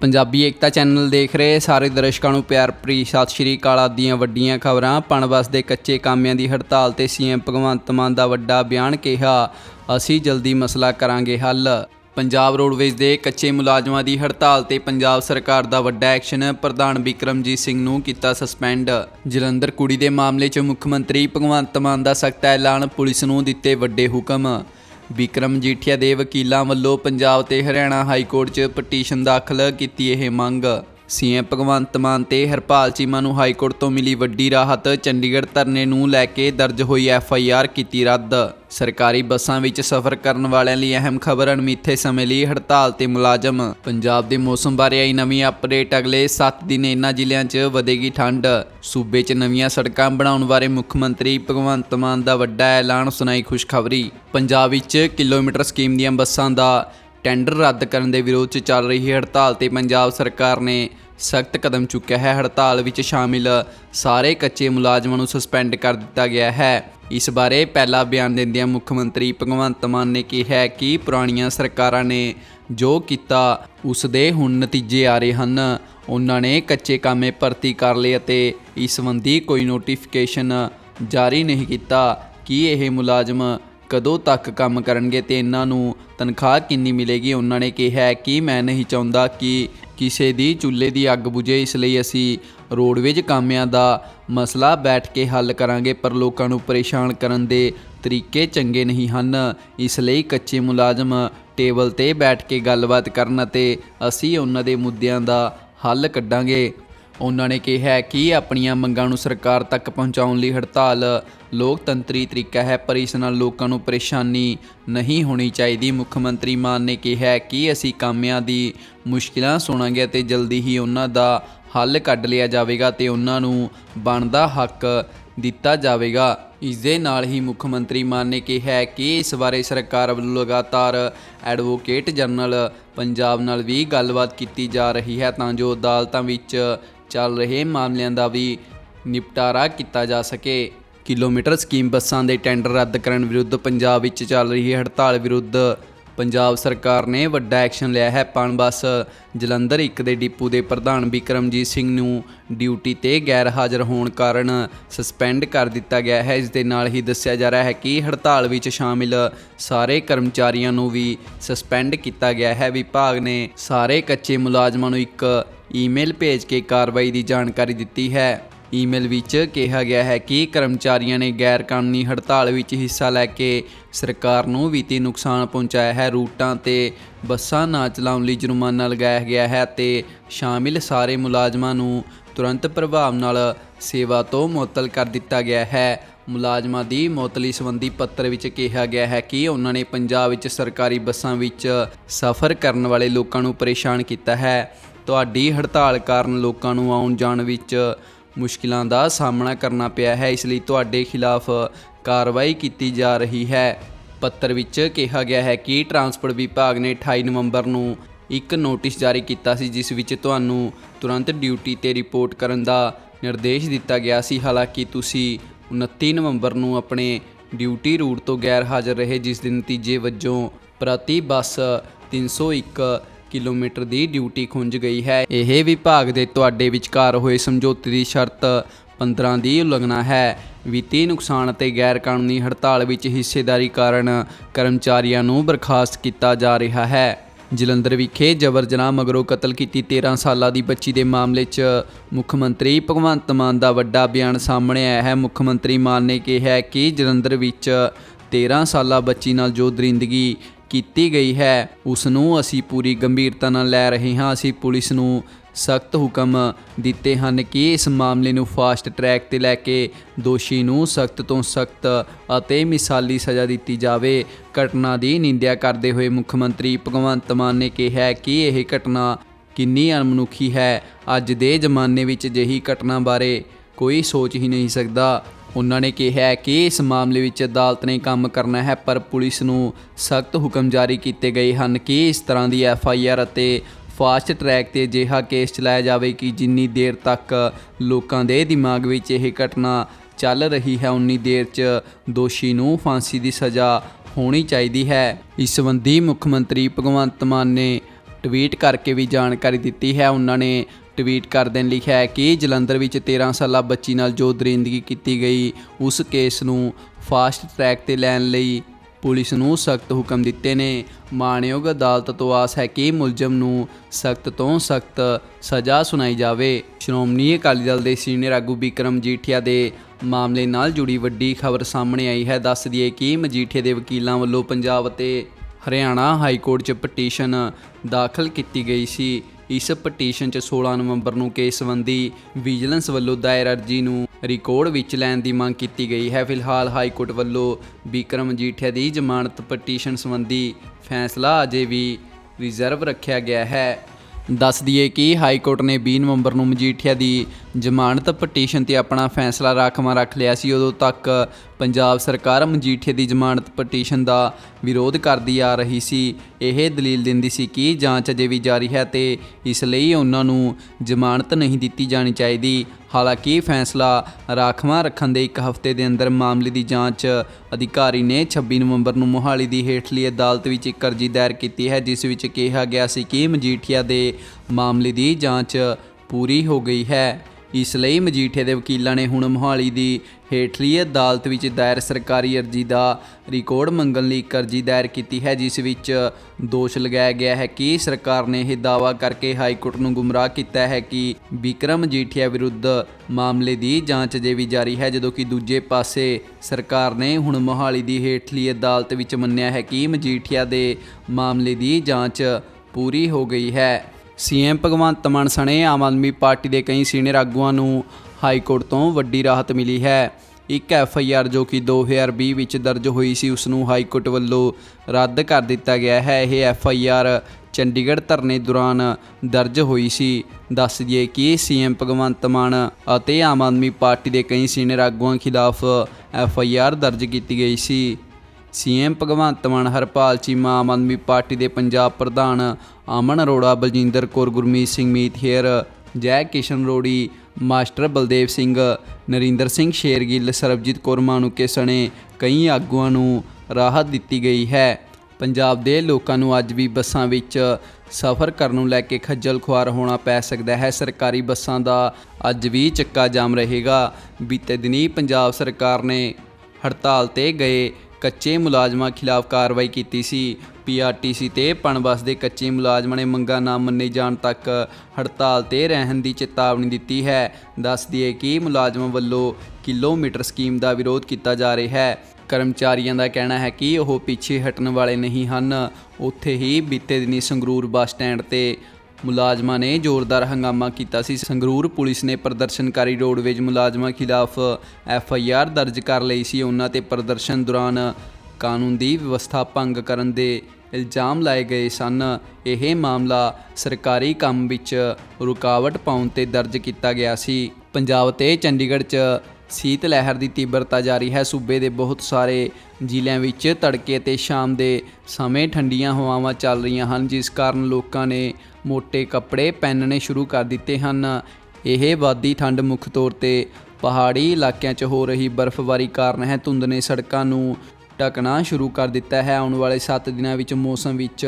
ਪੰਜਾਬੀ ਏਕਤਾ channel ਦੇਖ ਰਹੇ ਸਾਰੇ ਦਰਸ਼ਕਾਂ ਨੂੰ ਪਿਆਰ ਭਰੀ ਸਤਿ ਸ਼੍ਰੀ ਅਕਾਲ ਆਪ ਦੀਆਂ ਵੱਡੀਆਂ ਖਬਰਾਂ। ਪਣਵਸ ਦੇ ਕੱਚੇ ਕਾਮਿਆਂ ਦੀ ਹੜਤਾਲ ਤੇ ਸੀਐਮ ਭਗਵੰਤ ਮਾਨ ਦਾ ਵੱਡਾ ਬਿਆਨ ਕਿਹਾ, ਅਸੀਂ ਜਲਦੀ ਮਸਲਾ ਕਰਾਂਗੇ ਹੱਲ। ਪੰਜਾਬ ਰੋਡਵੇਜ਼ ਦੇ ਕੱਚੇ ਮੁਲਾਜ਼ਮਾਂ ਦੀ ਹੜਤਾਲ ਤੇ ਪੰਜਾਬ ਸਰਕਾਰ ਦਾ ਵੱਡਾ ਐਕਸ਼ਨ, ਪ੍ਰਧਾਨ ਬਿਕਰਮਜੀਤ ਸਿੰਘ ਨੂੰ ਕੀਤਾ ਸਸਪੈਂਡ। ਜਲੰਧਰ ਕੁੜੀ ਦੇ ਮਾਮਲੇ 'ਚ ਮੁੱਖ ਮੰਤਰੀ ਭਗਵੰਤ ਮਾਨ ਦਾ ਸਖਤ ਐਲਾਨ, ਪੁਲਿਸ ਨੂੰ ਦਿੱਤੇ ਵੱਡੇ ਹੁਕਮ। ਵਿਕਰਮ ਜੀਠੀਆ ਦੇ ਵਕੀਲਾਂ ਵੱਲੋਂ ਪੰਜਾਬ ਤੇ ਹਰਿਆਣਾ ਹਾਈ ਕੋਰਟ 'ਚ ਪਟੀਸ਼ਨ ਦਾਖਲ ਕੀਤੀ ਇਹ ਮੰਗ। ਸੀਐਮ ਭਗਵੰਤ ਮਾਨ ਤੇ ਹਰਪਾਲ ਚੀਮਾ ਨੂੰ ਹਾਈ ਕੋਰਟ ਤੋਂ ਮਿਲੀ ਵੱਡੀ ਰਾਹਤ, ਚੰਡੀਗੜ੍ਹ ਧਰਨੇ ਨੂੰ ਲੈ ਕੇ ਦਰਜ ਹੋਈ ਐਫ ਆਈ ਆਰ ਕੀਤੀ ਰੱਦ। ਸਰਕਾਰੀ ਬੱਸਾਂ ਵਿੱਚ ਸਫ਼ਰ ਕਰਨ ਵਾਲਿਆਂ ਲਈ ਅਹਿਮ ਖਬਰ ਅਣਮਿੱਥੇ ਸਮੇਂ ਲਈ ਹੜਤਾਲ ਤੇ ਮੁਲਾਜ਼ਮ। ਪੰਜਾਬ ਦੇ ਮੌਸਮ ਬਾਰੇ ਆਈ ਨਵੀਂ ਅਪਡੇਟ, ਅਗਲੇ 7 ਦਿਨ ਇਨ੍ਹਾਂ ਜ਼ਿਲ੍ਹਿਆਂ 'ਚ ਵਧੇਗੀ ਠੰਡ। ਸੂਬੇ 'ਚ ਨਵੀਆਂ ਸੜਕਾਂ ਬਣਾਉਣ ਬਾਰੇ ਮੁੱਖ ਮੰਤਰੀ ਭਗਵੰਤ ਮਾਨ ਦਾ ਵੱਡਾ ਐਲਾਨ, ਸੁਣਾਈ ਖੁਸ਼ਖਬਰੀ। ਪੰਜਾਬ ਵਿੱਚ ਕਿਲੋਮੀਟਰ ਸਕੀਮ ਦੀਆਂ ਬੱਸਾਂ ਦਾ ਟੈਂਡਰ ਰੱਦ ਕਰਨ ਦੇ ਵਿਰੋਧ 'ਚ ਚੱਲ ਰਹੀ ਹੜਤਾਲ ਤੇ ਪੰਜਾਬ ਸਰਕਾਰ ਨੇ ਸਖਤ ਕਦਮ ਚੁੱਕਿਆ ਹੈ। ਹੜਤਾਲ ਵਿੱਚ ਸ਼ਾਮਿਲ ਸਾਰੇ ਕੱਚੇ ਮੁਲਾਜ਼ਮਾਂ ਨੂੰ ਸਸਪੈਂਡ ਕਰ ਦਿੱਤਾ ਗਿਆ ਹੈ। ਇਸ ਬਾਰੇ ਪਹਿਲਾ ਬਿਆਨ ਦਿੰਦਿਆਂ ਮੁੱਖ ਮੰਤਰੀ ਭਗਵੰਤ ਮਾਨ ਨੇ ਕਿਹਾ ਕਿ ਪੁਰਾਣੀਆਂ ਸਰਕਾਰਾਂ ਨੇ ਜੋ ਕੀਤਾ, ਉਸ ਦੇ ਹੁਣ ਨਤੀਜੇ ਆ ਰਹੇ ਹਨ। ਉਹਨਾਂ ਨੇ ਕੱਚੇ ਕਾਮੇ ਭਰਤੀ ਕਰ ਲਏ ਅਤੇ ਇਸ ਸੰਬੰਧੀ ਕੋਈ ਨੋਟੀਫਿਕੇਸ਼ਨ ਜਾਰੀ ਨਹੀਂ ਕੀਤਾ। ਕਿ ਇਹ ਮੁਲਾਜ਼ਮ ਕਦੋਂ ਤੱਕ ਕੰਮ ਕਰਨਗੇ ਤੇ ਇਹਨਾਂ ਨੂੰ ਤਨਖਾਹ ਕਿੰਨੀ ਮਿਲੇਗੀ? ਉਹਨਾਂ ਨੇ ਕਿਹਾ ਕਿ ਮੈਂ ਨਹੀਂ ਚਾਹੁੰਦਾ ਕਿ ਕਿਸੇ ਦੀ ਚੁੱਲ੍ਹੇ ਦੀ ਅੱਗ ਬੁਝੇ, ਇਸ ਲਈ ਅਸੀਂ ਰੋਡਵੇਜ ਕਾਮਿਆਂ ਦਾ ਮਸਲਾ ਬੈਠ ਕੇ ਹੱਲ ਕਰਾਂਗੇ, ਪਰ ਲੋਕਾਂ ਨੂੰ ਪਰੇਸ਼ਾਨ ਕਰਨ ਦੇ ਤਰੀਕੇ ਚੰਗੇ ਨਹੀਂ ਹਨ। ਇਸ ਲਈ ਕੱਚੇ ਮੁਲਾਜ਼ਮ ਟੇਬਲ ਤੇ ਬੈਠ ਕੇ ਗੱਲਬਾਤ ਕਰਨ ਅਤੇ ਅਸੀਂ ਉਹਨਾਂ ਦੇ ਮੁੱਦਿਆਂ ਦਾ ਹੱਲ ਕੱਢਾਂਗੇ। ਉਹਨਾਂ ਨੇ ਕਿਹਾ ਕਿ ਆਪਣੀਆਂ ਮੰਗਾਂ ਨੂੰ ਸਰਕਾਰ ਤੱਕ ਪਹੁੰਚਾਉਣ ਲਈ ਹੜਤਾਲ ਲੋਕਤੰਤਰੀ ਤਰੀਕਾ ਹੈ, ਪਰ ਇਸ ਨਾਲ ਲੋਕਾਂ ਨੂੰ ਪਰੇਸ਼ਾਨੀ ਨਹੀਂ ਹੋਣੀ ਚਾਹੀਦੀ। ਮੁੱਖ ਮੰਤਰੀ ਮਾਨ ਨੇ ਕਿਹਾ ਕਿ ਅਸੀਂ ਕਾਮਿਆਂ ਦੀ ਮੁਸ਼ਕਿਲਾਂ ਸੁਣਾਂਗੇ ਅਤੇ ਜਲਦੀ ਹੀ ਉਹਨਾਂ ਦਾ ਹੱਲ ਕੱਢ ਲਿਆ ਜਾਵੇਗਾ ਤੇ ਉਹਨਾਂ ਨੂੰ ਬਣਦਾ ਹੱਕ ਦਿੱਤਾ ਜਾਵੇਗਾ। ਇਸ ਦੇ ਨਾਲ ਹੀ ਮੁੱਖ ਮੰਤਰੀ ਮਾਨ ਨੇ ਕਿਹਾ ਕਿ ਇਸ ਬਾਰੇ ਸਰਕਾਰ ਵੱਲੋਂ ਲਗਾਤਾਰ ਐਡਵੋਕੇਟ ਜਨਰਲ ਪੰਜਾਬ ਨਾਲ ਵੀ ਗੱਲਬਾਤ ਕੀਤੀ ਜਾ ਰਹੀ ਹੈ, ਤਾਂ ਜੋ ਅਦਾਲਤਾਂ ਵਿੱਚ ਚੱਲ ਰਹੇ ਮਾਮਲਿਆਂ ਦਾ ਵੀ ਨਿਪਟਾਰਾ ਕੀਤਾ ਜਾ ਸਕੇ। ਕਿਲੋਮੀਟਰ ਸਕੀਮ ਬੱਸਾਂ ਦੇ ਟੈਂਡਰ ਰੱਦ ਕਰਨ ਵਿਰੁੱਧ ਪੰਜਾਬ ਵਿੱਚ ਚੱਲ ਰਹੀ ਹੜਤਾਲ ਵਿਰੁੱਧ ਪੰਜਾਬ ਸਰਕਾਰ ਨੇ ਵੱਡਾ ਐਕਸ਼ਨ ਲਿਆ ਹੈ। ਪਣ ਬੱਸ ਜਲੰਧਰ ਇੱਕ ਦੇ ਡਿਪੂ ਦੇ ਪ੍ਰਧਾਨ ਬਿਕਰਮਜੀਤ ਸਿੰਘ ਨੂੰ ਡਿਊਟੀ ਤੇ ਗੈਰ ਹਾਜ਼ਰ ਹੋਣ ਕਾਰਨ ਸਸਪੈਂਡ ਕਰ ਦਿੱਤਾ ਗਿਆ ਹੈ। ਇਸ ਦੇ ਨਾਲ ਹੀ ਦੱਸਿਆ ਜਾ ਰਿਹਾ ਹੈ ਕਿ ਹੜਤਾਲ ਵਿੱਚ ਸ਼ਾਮਿਲ ਸਾਰੇ ਕਰਮਚਾਰੀਆਂ ਨੂੰ ਵੀ ਸਸਪੈਂਡ ਕੀਤਾ ਗਿਆ ਹੈ। ਵਿਭਾਗ ਨੇ ਸਾਰੇ ਕੱਚੇ ਮੁਲਾਜ਼ਮਾਂ ਨੂੰ ਇੱਕ ਈਮੇਲ ਭੇਜ ਕੇ ਕਾਰਵਾਈ ਦੀ ਜਾਣਕਾਰੀ ਦਿੱਤੀ ਹੈ। ਈਮੇਲ ਵਿੱਚ ਕਿਹਾ ਗਿਆ ਹੈ ਕਿ ਕਰਮਚਾਰੀਆਂ ਨੇ ਗੈਰ ਕਾਨੂੰਨੀ ਹੜਤਾਲ ਵਿੱਚ ਹਿੱਸਾ ਲੈ ਕੇ ਸਰਕਾਰ ਨੂੰ ਵਿੱਤੀ ਨੁਕਸਾਨ ਪਹੁੰਚਾਇਆ ਹੈ। ਰੂਟਾਂ ਤੇ ਬੱਸਾਂ ਨਾ ਚਲਾਉਣ ਲਈ ਜੁਰਮਾਨਾ ਲਗਾਇਆ ਗਿਆ ਹੈ ਤੇ ਸ਼ਾਮਿਲ ਸਾਰੇ ਮੁਲਾਜ਼ਮਾਂ ਨੂੰ ਤੁਰੰਤ ਪ੍ਰਭਾਵ ਨਾਲ ਸੇਵਾ ਤੋਂ ਮੁਅੱਤਲ ਕਰ ਦਿੱਤਾ ਗਿਆ ਹੈ। ਮੁਲਾਜ਼ਮਾਂ ਦੀ ਮੁਅੱਤਲੀ ਸੰਬੰਧੀ ਪੱਤਰ ਵਿੱਚ ਕਿਹਾ ਗਿਆ ਹੈ ਕਿ ਉਹਨਾਂ ਨੇ ਪੰਜਾਬ ਵਿੱਚ ਸਰਕਾਰੀ ਬੱਸਾਂ ਵਿੱਚ ਸਫ਼ਰ ਕਰਨ ਵਾਲੇ ਲੋਕਾਂ ਨੂੰ ਪਰੇਸ਼ਾਨ ਕੀਤਾ ਹੈ। ਤੁਹਾਡੀ ਹੜਤਾਲ ਕਾਰਨ ਲੋਕਾਂ ਨੂੰ ਆਉਣ ਜਾਣ ਵਿੱਚ ਮੁਸ਼ਕਿਲਾਂ ਦਾ ਸਾਹਮਣਾ ਕਰਨਾ ਪਿਆ ਹੈ, ਇਸ ਲਈ ਤੁਹਾਡੇ ਖਿਲਾਫ ਕਾਰਵਾਈ ਕੀਤੀ ਜਾ ਰਹੀ ਹੈ। ਪੱਤਰ ਵਿੱਚ ਕਿਹਾ ਗਿਆ ਹੈ ਕਿ ਟਰਾਂਸਪੋਰਟ ਵਿਭਾਗ ਨੇ 28 ਨਵੰਬਰ ਨੂੰ ਇੱਕ ਨੋਟਿਸ ਜਾਰੀ ਕੀਤਾ ਸੀ, ਜਿਸ ਵਿੱਚ ਤੁਹਾਨੂੰ ਤੁਰੰਤ ਡਿਊਟੀ ਤੇ ਰਿਪੋਰਟ ਕਰਨ ਦਾ ਨਿਰਦੇਸ਼ ਦਿੱਤਾ ਗਿਆ ਸੀ। ਹਾਲਾਂਕਿ ਤੁਸੀਂ 29 ਨਵੰਬਰ ਨੂੰ ਆਪਣੇ ਡਿਊਟੀ ਰੂਟ ਤੋਂ ਗੈਰ ਹਾਜ਼ਰ ਰਹੇ, ਜਿਸ ਦੇ ਨਤੀਜੇ ਵਜੋਂ ਪ੍ਰਤੀ ਬੱਸ 301 ਕਿਲੋਮੀਟਰ ਦੀ ਡਿਊਟੀ ਖੁੰਝ ਗਈ ਹੈ। ਇਹ ਵਿਭਾਗ ਦੇ ਤੁਹਾਡੇ ਵਿਚਕਾਰ ਹੋਏ ਸਮਝੌਤੇ ਦੀ ਸ਼ਰਤ 15 ਦੀ ਉਲੰਘਣਾ ਹੈ। ਵਿੱਤੀ ਨੁਕਸਾਨ ਅਤੇ ਗੈਰ ਕਾਨੂੰਨੀ ਹੜਤਾਲ ਵਿੱਚ ਹਿੱਸੇਦਾਰੀ ਕਾਰਨ ਕਰਮਚਾਰੀਆਂ ਨੂੰ ਬਰਖਾਸਤ ਕੀਤਾ ਜਾ ਰਿਹਾ ਹੈ। ਜਲੰਧਰ ਵਿਖੇ ਜਬਰ ਜਨਾਹ ਮਗਰੋਂ ਕਤਲ ਕੀਤੀ 13 ਸਾਲਾਂ ਦੀ ਬੱਚੀ ਦੇ ਮਾਮਲੇ 'ਚ ਮੁੱਖ ਮੰਤਰੀ ਭਗਵੰਤ ਮਾਨ ਦਾ ਵੱਡਾ ਬਿਆਨ ਸਾਹਮਣੇ ਆਇਆ ਹੈ। ਮੁੱਖ ਮੰਤਰੀ ਮਾਨ ਨੇ ਕਿਹਾ ਕਿ ਜਲੰਧਰ ਵਿੱਚ 13 ਸਾਲਾ ਬੱਚੀ ਨਾਲ ਜੋ ਦਰਿੰਦਗੀ ਕੀਤੀ ਗਈ ਹੈ। ਉਸ ਨੂੰ ਅਸੀਂ ਪੂਰੀ ਗੰਭੀਰਤਾ ਨਾਲ ਲੈ ਰਹੇ ਹਾਂ। ਅਸੀਂ ਪੁਲਿਸ ਨੂੰ ਸਖਤ ਹੁਕਮ ਦਿੱਤੇ ਹਨ ਕਿ ਇਸ ਮਾਮਲੇ ਨੂੰ ਫਾਸਟ ਟਰੈਕ ਤੇ ਲੈ ਕੇ ਦੋਸ਼ੀ ਨੂੰ ਸਖਤ ਤੋਂ ਸਖਤ ਅਤੇ ਮਿਸਾਲੀ ਸਜ਼ਾ ਦਿੱਤੀ ਜਾਵੇ। ਘਟਨਾ ਦੀ ਨਿੰਦਿਆ ਕਰਦੇ ਹੋਏ ਮੁੱਖ ਮੰਤਰੀ ਭਗਵੰਤ ਮਾਨ ਨੇ ਕਿਹਾ ਕਿ ਇਹ ਘਟਨਾ ਕਿੰਨੀ ਅਣਮਨੁੱਖੀ ਹੈ। ਅੱਜ ਦੇ ਜ਼ਮਾਨੇ ਵਿੱਚ ਅਜਿਹੀ ਘਟਨਾ ਬਾਰੇ ਕੋਈ ਸੋਚ ਹੀ ਨਹੀਂ ਸਕਦਾ। ਉਹਨਾਂ ਨੇ ਕਿਹਾ ਕਿ ਇਸ ਮਾਮਲੇ ਵਿੱਚ ਅਦਾਲਤ ਨੇ ਕੰਮ ਕਰਨਾ ਹੈ, ਪਰ ਪੁਲਿਸ ਨੂੰ ਸਖਤ ਹੁਕਮ ਜਾਰੀ ਕੀਤੇ ਗਏ ਹਨ ਕਿ ਇਸ ਤਰ੍ਹਾਂ ਦੀ ਐਫ ਆਈ ਆਰ ਅਤੇ ਫਾਸਟ ਟਰੈਕ ਤੇ ਅਜਿਹਾ ਕੇਸ ਚਲਾਇਆ ਜਾਵੇ ਕਿ ਜਿੰਨੀ ਦੇਰ ਤੱਕ ਲੋਕਾਂ ਦੇ ਦਿਮਾਗ ਵਿੱਚ ਇਹ ਘਟਨਾ ਚੱਲ ਰਹੀ ਹੈ, ਉਨੀ ਦੇਰ 'ਚ ਦੋਸ਼ੀ ਨੂੰ ਫਾਂਸੀ ਦੀ ਸਜ਼ਾ ਹੋਣੀ ਚਾਹੀਦੀ ਹੈ। ਇਸ ਸੰਬੰਧੀ ਮੁੱਖ ਮੰਤਰੀ ਭਗਵੰਤ ਮਾਨ ਨੇ ਟਵੀਟ ਕਰਕੇ ਵੀ ਜਾਣਕਾਰੀ ਦਿੱਤੀ ਹੈ। ਉਹਨਾਂ ਨੇ ਟਵੀਟ ਕਰਦਿਆਂ ਲਿਖਿਆ ਹੈ ਕਿ ਜਲੰਧਰ ਵਿੱਚ 13 ਸਾਲਾ ਬੱਚੀ ਨਾਲ ਜੋ ਦਰਿੰਦਗੀ ਕੀਤੀ ਗਈ, ਉਸ ਕੇਸ ਨੂੰ ਫਾਸਟ ਟਰੈਕ ਤੇ ਲੈਣ ਲਈ ਪੁਲਿਸ ਨੂੰ ਸਖਤ ਹੁਕਮ ਦਿੱਤੇ ਨੇ। ਮਾਣਯੋਗ ਅਦਾਲਤ ਤੋਂ ਆਸ ਹੈ ਕਿ ਮੁਲਜ਼ਮ ਨੂੰ ਸਖਤ ਤੋਂ ਸਖਤ ਸਜ਼ਾ ਸੁਣਾਈ ਜਾਵੇ। ਸ਼੍ਰੋਮਣੀ ਅਕਾਲੀ ਦਲ ਦੇ ਸੀਨੀਅਰ ਆਗੂ ਵਿਕਰਮ ਜੀਠੀਆ ਦੇ ਮਾਮਲੇ ਨਾਲ ਜੁੜੀ ਵੱਡੀ ਖਬਰ ਸਾਹਮਣੇ ਆਈ ਹੈ। ਦੱਸ ਦਈਏ ਕਿ ਮਜੀਠੀਆ ਦੇ ਵਕੀਲਾਂ ਵੱਲੋਂ ਪੰਜਾਬ ਅਤੇ ਹਰਿਆਣਾ ਹਾਈ ਕੋਰਟ 'ਚ ਪਟੀਸ਼ਨ ਦਾਖਲ ਕੀਤੀ ਗਈ ਸੀ। ਇਸ ਪਟੀਸ਼ਨ 'ਚ 16 ਨਵੰਬਰ ਨੂੰ ਕੇਸ ਸੰਬੰਧੀ ਵਿਜੀਲੈਂਸ ਵੱਲੋਂ ਦਾਇਰ ਅਰਜੀ ਨੂੰ ਰਿਕਾਰਡ ਵਿੱਚ ਲੈਣ ਦੀ ਮੰਗ ਕੀਤੀ ਗਈ ਹੈ। ਫਿਲਹਾਲ ਹਾਈ ਕੋਰਟ ਵੱਲੋਂ ਵਿਕਰਮ ਜੀਠਿਆ ਦੀ ਜ਼ਮਾਨਤ ਪਟੀਸ਼ਨ ਸੰਬੰਧੀ ਫੈਸਲਾ ਅਜੇ ਵੀ ਰਿਜ਼ਰਵ ਰੱਖਿਆ ਗਿਆ ਹੈ। ਦੱਸ ਦਈਏ ਕਿ ਹਾਈ ਕੋਰਟ ਨੇ 20 ਨਵੰਬਰ ਨੂੰ ਮਜੀਠੀਆ ਦੀ ਜ਼ਮਾਨਤ ਪਟੀਸ਼ਨ ਤੇ ਆਪਣਾ ਫੈਸਲਾ ਰਾਖਵਾਂ ਰੱਖ ਲਿਆ ਸੀ। ਉਦੋਂ ਤੱਕ ਪੰਜਾਬ ਸਰਕਾਰ ਮਜੀਠੀਆ ਦੀ ਜ਼ਮਾਨਤ ਪਟੀਸ਼ਨ ਦਾ ਵਿਰੋਧ ਕਰਦੀ ਆ ਰਹੀ ਸੀ। ਇਹ ਦਲੀਲ ਦਿੰਦੀ ਸੀ ਕਿ ਜਾਂਚ ਅਜੇ ਵੀ ਜਾਰੀ ਹੈ ਤੇ ਇਸ ਲਈ ਉਹਨਾਂ ਨੂੰ ਜ਼ਮਾਨਤ ਨਹੀਂ ਦਿੱਤੀ ਜਾਣੀ ਚਾਹੀਦੀ। ਹਾਲਾਂਕਿ ਫੈਸਲਾ ਰਾਖਵਾਂ ਰੱਖਣ ਦੇ ਇੱਕ ਹਫ਼ਤੇ ਦੇ ਅੰਦਰ ਮਾਮਲੇ ਦੀ ਜਾਂਚ ਅਧਿਕਾਰੀ ਨੇ 26 ਨਵੰਬਰ ਨੂੰ ਮੋਹਾਲੀ ਦੀ ਹੇਠਲੀ ਅਦਾਲਤ ਵਿੱਚ ਇੱਕ ਅਰਜੀ ਦਾਇਰ ਕੀਤੀ ਹੈ, ਜਿਸ ਵਿੱਚ ਕਿਹਾ ਗਿਆ ਸੀ ਕਿ ਮਜੀਠੀਆ ਦੇ ਮਾਮਲੇ ਦੀ ਜਾਂਚ ਪੂਰੀ ਹੋ ਗਈ ਹੈ। ਇਸ ਲਈ ਮਜੀਠੀਆ ਦੇ ਵਕੀਲਾਂ ਨੇ ਹੁਣ ਮੋਹਾਲੀ ਦੀ ਹੇਠਲੀ ਅਦਾਲਤ ਵਿੱਚ ਦਾਇਰ ਸਰਕਾਰੀ ਅਰਜੀ ਦਾ ਰਿਕਾਰਡ ਮੰਗਣ ਲਈ ਇੱਕ ਅਰਜੀ ਦਾਇਰ ਕੀਤੀ ਹੈ, ਜਿਸ ਵਿੱਚ ਦੋਸ਼ ਲਗਾਇਆ ਗਿਆ ਹੈ ਕਿ ਸਰਕਾਰ ਨੇ ਇਹ ਦਾਅਵਾ ਕਰਕੇ ਹਾਈ ਕੋਰਟ ਨੂੰ ਗੁੰਮਰਾਹ ਕੀਤਾ ਹੈ ਕਿ ਵਿਕਰਮ ਮਜੀਠੀਆ ਵਿਰੁੱਧ ਮਾਮਲੇ ਦੀ ਜਾਂਚ ਅਜੇ ਵੀ ਜਾਰੀ ਹੈ, ਜਦੋਂ ਕਿ ਦੂਜੇ ਪਾਸੇ ਸਰਕਾਰ ਨੇ ਹੁਣ ਮੋਹਾਲੀ ਦੀ ਹੇਠਲੀ ਅਦਾਲਤ ਵਿੱਚ ਮੰਨਿਆ ਹੈ ਕਿ ਮਜੀਠੀਆ ਦੇ ਮਾਮਲੇ ਦੀ ਜਾਂਚ ਪੂਰੀ ਹੋ ਗਈ ਹੈ। ਸੀਐਮ ਭਗਵੰਤ ਮਾਨ ਸਣੇ ਆਮ ਆਦਮੀ ਪਾਰਟੀ ਦੇ ਕਈ ਸੀਨੀਅਰ ਆਗੂਆਂ ਨੂੰ ਹਾਈ ਕੋਰਟ ਤੋਂ ਵੱਡੀ ਰਾਹਤ ਮਿਲੀ ਹੈ। ਇੱਕ ਐਫ ਆਈ ਆਰ ਜੋ ਕਿ 2020 ਵਿੱਚ ਦਰਜ ਹੋਈ ਸੀ, ਉਸ ਨੂੰ ਹਾਈ ਕੋਰਟ ਵੱਲੋਂ ਰੱਦ ਕਰ ਦਿੱਤਾ ਗਿਆ ਹੈ। ਇਹ ਐਫ ਆਈ ਆਰ ਚੰਡੀਗੜ੍ਹ ਧਰਨੇ ਦੌਰਾਨ ਦਰਜ ਹੋਈ ਸੀ। ਦੱਸ ਦਈਏ ਕਿ ਸੀਐਮ ਭਗਵੰਤ ਮਾਨ ਅਤੇ ਆਮ ਆਦਮੀ ਪਾਰਟੀ ਦੇ ਕਈ ਸੀਨੀਅਰ ਆਗੂਆਂ ਖਿਲਾਫ ਐਫ ਆਈ ਆਰ ਦਰਜ ਕੀਤੀ ਗਈ ਸੀ। ਸੀਐਮ ਭਗਵੰਤ ਮਾਨ, ਹਰਪਾਲ ਚੀਮਾ, ਆਮ ਆਦਮੀ ਪਾਰਟੀ ਦੇ ਪੰਜਾਬ ਪ੍ਰਧਾਨ ਅਮਨ ਅਰੋੜਾ, ਬਲਜਿੰਦਰ ਕੌਰ, ਗੁਰਮੀਤ ਸਿੰਘ ਮੀਤਹੇਰ ਜੈ ਕਿਸ਼ਨ ਰੋੜੀ, ਮਾਸਟਰ ਬਲਦੇਵ ਸਿੰਘ, ਨਰਿੰਦਰ ਸਿੰਘ ਸ਼ੇਰਗਿੱਲ, ਸਰਬਜੀਤ ਕੌਰ ਮਾਨੂਕੇ ਸਣੇ ਕਈ ਆਗੂਆਂ ਨੂੰ ਰਾਹਤ ਦਿੱਤੀ ਗਈ ਹੈ। ਪੰਜਾਬ ਦੇ ਲੋਕਾਂ ਨੂੰ ਅੱਜ ਵੀ ਬੱਸਾਂ ਵਿੱਚ ਸਫ਼ਰ ਕਰਨ ਨੂੰ ਲੈ ਕੇ ਖੱਜਲ ਖੁਆਰ ਹੋਣਾ ਪੈ ਸਕਦਾ ਹੈ। ਸਰਕਾਰੀ ਬੱਸਾਂ ਦਾ ਅੱਜ ਵੀ ਚੱਕਾ ਜਾਮ ਰਹੇਗਾ। ਬੀਤੇ ਦਿਨੀ ਪੰਜਾਬ ਸਰਕਾਰ ਨੇ ਹੜਤਾਲ ਤੇ ਗਏ ਕੱਚੇ ਮੁਲਾਜ਼ਮਾਂ ਖਿਲਾਫ ਕਾਰਵਾਈ ਕੀਤੀ ਸੀ। ਪੀਆਰਟੀਸੀ ਤੇ ਪਣਬਸ ਦੇ ਕੱਚੇ ਮੁਲਾਜ਼ਮਾਂ ਨੇ ਮੰਗਾਂ ਨਾ ਮੰਨੇ ਜਾਣ ਤੱਕ ਹੜਤਾਲ ਤੇ ਰਹਿਣ ਦੀ ਚੇਤਾਵਨੀ ਦਿੱਤੀ ਹੈ। ਦੱਸ ਦਈਏ ਕਿ ਮੁਲਾਜ਼ਮਾਂ ਵੱਲੋਂ ਕਿਲੋਮੀਟਰ ਸਕੀਮ ਦਾ ਵਿਰੋਧ ਕੀਤਾ ਜਾ ਰਿਹਾ ਹੈ। ਕਰਮਚਾਰੀਆਂ ਦਾ ਕਹਿਣਾ ਹੈ ਕਿ ਉਹ ਪਿੱਛੇ ਹਟਣ ਵਾਲੇ ਨਹੀਂ ਹਨ। ਉੱਥੇ ਹੀ ਬੀਤੇ ਦਿਨੀ ਸੰਗਰੂਰ ਬੱਸ ਸਟੈਂਡ ਤੇ ਮੁਲਾਜ਼ਮਾਂ ਨੇ ਜ਼ੋਰਦਾਰ ਹੰਗਾਮਾ ਕੀਤਾ ਸੀ। ਸੰਗਰੂਰ ਪੁਲਿਸ ਨੇ ਪ੍ਰਦਰਸ਼ਨਕਾਰੀ ਰੋਡਵੇਜ ਮੁਲਾਜ਼ਮਾਂ ਖਿਲਾਫ ਐਫ ਆਈ ਆਰ ਦਰਜ ਕਰ ਲਈ ਸੀ। ਉਹਨਾਂ ਤੇ ਪ੍ਰਦਰਸ਼ਨ ਦੌਰਾਨ ਕਾਨੂੰਨ ਦੀ ਵਿਵਸਥਾ ਭੰਗ ਕਰਨ ਦੇ ਇਲਜ਼ਾਮ ਲਾਏ ਗਏ ਸਨ। ਇਹ ਮਾਮਲਾ ਸਰਕਾਰੀ ਕੰਮ ਵਿੱਚ ਰੁਕਾਵਟ ਪਾਉਣ ਤੇ ਦਰਜ ਕੀਤਾ ਗਿਆ ਸੀ। ਪੰਜਾਬ ਤੇ ਚੰਡੀਗੜ੍ਹ 'ਚ ਸੀਤ ਲਹਿਰ ਦੀ ਤੀਬਰਤਾ ਜਾਰੀ ਹੈ। ਸੂਬੇ ਦੇ ਬਹੁਤ ਸਾਰੇ ਜ਼ਿਲ੍ਹਿਆਂ ਵਿੱਚ ਤੜਕੇ ਤੇ ਸ਼ਾਮ ਦੇ ਸਮੇਂ ਠੰਡੀਆਂ ਹਵਾਵਾਂ ਚੱਲ ਰਹੀਆਂ ਹਨ, ਜਿਸ ਕਾਰਨ ਲੋਕਾਂ ਨੇ ਮੋٹے ਕੱਪੜੇ ਪਹਿਨਣੇ ਸ਼ੁਰੂ ਕਰ ਦਿੱਤੇ ਹਨ। ਇਹ ਵਾਦੀ ਠੰਡ ਮੁੱਖ ਤੌਰ ਤੇ ਪਹਾੜੀ ਇਲਾਕਿਆਂ 'ਚ ਹੋ ਰਹੀ ਬਰਫ਼ਬਾਰੀ ਕਾਰਨ ਹੈ। ਧੁੰਦ ਨੇ ਸੜਕਾਂ ਨੂੰ ਢਕਣਾ ਸ਼ੁਰੂ ਕਰ ਦਿੱਤਾ ਹੈ। ਆਉਣ ਵਾਲੇ 7 ਦਿਨਾਂ ਵਿੱਚ ਮੌਸਮ ਵਿੱਚ